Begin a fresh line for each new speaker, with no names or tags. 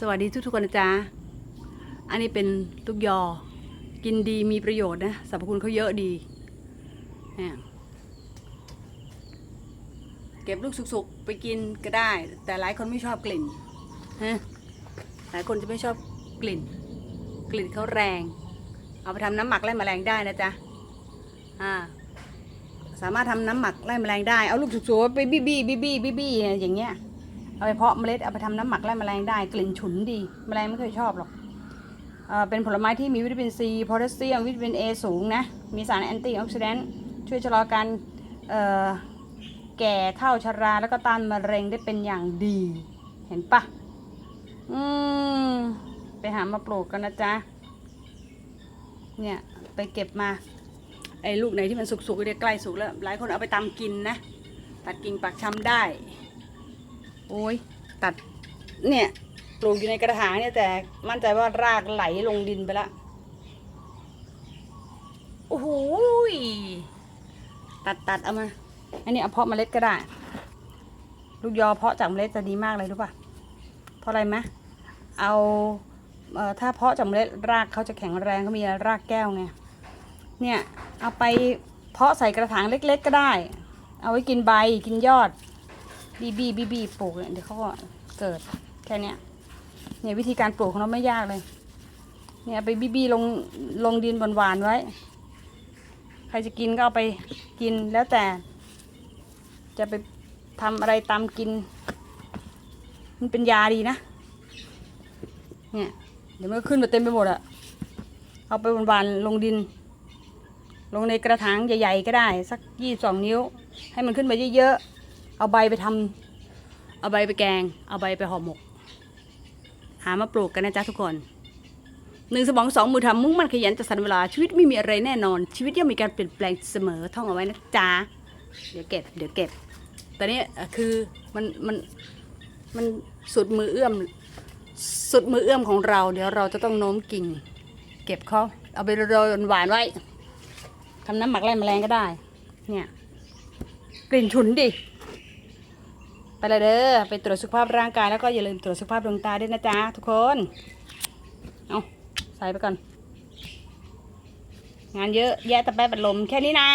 สวัสดีทุกทุกคนนะจ๊ะ อันนี้เป็นลูกยอ กินดีมีประโยชน์นะสรรพคุณเขาเยอะดีเนี่ยเก็บลูกสุกๆ ไปกินก็ได้ แต่หลายคนไม่ชอบกลิ่นฮะหลายคนจะไม่ชอบกลิ่น กลิ่นเขาแรง เอาไปทำน้ำหมักไล่แมลงได้นะจ๊ะอ่าสามารถทำน้ำหมักไล่แมลงได้ เอาลูกสุกๆไปบี้บี้บี้บี้บี้อย่างเงี้ย เอาไปเพาะเมล็ดเอาไปทำน้ำหมักไล่แมลงได้กลิ่นฉุนดีแมลงไม่เคยชอบหรอกเอเป็นผลไม้ที่มีวิตามินซีโพแทสเซียมวิตามินเอสูงนะ มีสารแอนตี้ออกซิแดนต์ช่วยชะลอการแก่เท่าชรา แล้วก็ต้านมะเร็งได้เป็นอย่างดี เห็นปะอืมไปหามาปลูกกันนะจ๊ะ เนี่ย ไปเก็บมา ไอ้ลูกไหนที่มันสุกๆเนี่ยใกล้สุกแล้ว หลายคนเอาไปตำกินนะ ตัดกิ่งปักชำได้ โอ้ยตัดเนี่ยปลูกอยู่ในกระถางเนี่ยแต่มั่นใจว่ารากไหลลงดินไปละโอ้โหยตัดตัดเอามา อันนี้เอาเพาะเมล็ดก็ได้ ลูกยอเพาะจากเมล็ดจะดีมากเลยรู้ป่ะ เพราะอะไรไหมเอาเอ่อถ้าเพาะจากเมล็ดรากเขาจะแข็งแรงเขามีรากแก้วไง เนี่ยเอาไปเพาะใส่กระถางเล็ก ๆ ก็ได้ เอาไว้กินใบกินยอด บีบีบีบีปลูกเนี่ยเดี๋ยวเขาก็เกิดแค่เนี้ยเนี่ยวิธีการปลูกของเราไม่ยากเลย เนี่ยไปบีบีลงลงดินหวานๆไว้ ใครจะกินก็เอาไปกินแล้วแต่ จะไปทำอะไรตามกิน มันเป็นยาดีนะ เนี่ยเดี๋ยวมันก็ขึ้นมาเต็มไปหมดอะเอาไปหวานๆลงดิน ลงในกระถางใหญ่ ๆ ก็ได้ สักยี่สองนิ้ว ให้มันขึ้นมาเยอะๆ เอาใบไปทำเอาใบไปแกง เอาใบไปห่อหมก หามาปลูกกันนะจ๊ะทุกคนหนึ่งสมองสองมือทำมุ่งมั่นขยันจัดสรรเวลาชีวิตไม่มีอะไรแน่นอน ชีวิตย่อมมีการเปลี่ยนแปลงเสมอท่องเอาไว้นะจ๊ะเดี๋ยวเก็บ เดี๋ยวเก็บตอนนี้คือมันมันมันสุดมือเอื้อมสุดมือเอื้อมของเรา เดี๋ยวเราจะต้องโน้มกิ่ง เก็บเขาเอาไปโรยหวานไว้ทำน้ำหมักไล่แมลงก็ได้ เนี่ยกลิ่นฉุนดิ ละเด้อไปตรวจสุขภาพร่างกายแล้วก็อย่าลืมตรวจสุขภาพดวงตาด้วยนะจ๊ะทุกคน เอาใส่ไปก่อน งานเยอะแยะแต่แป๊บบัดลมแค่นี้นะ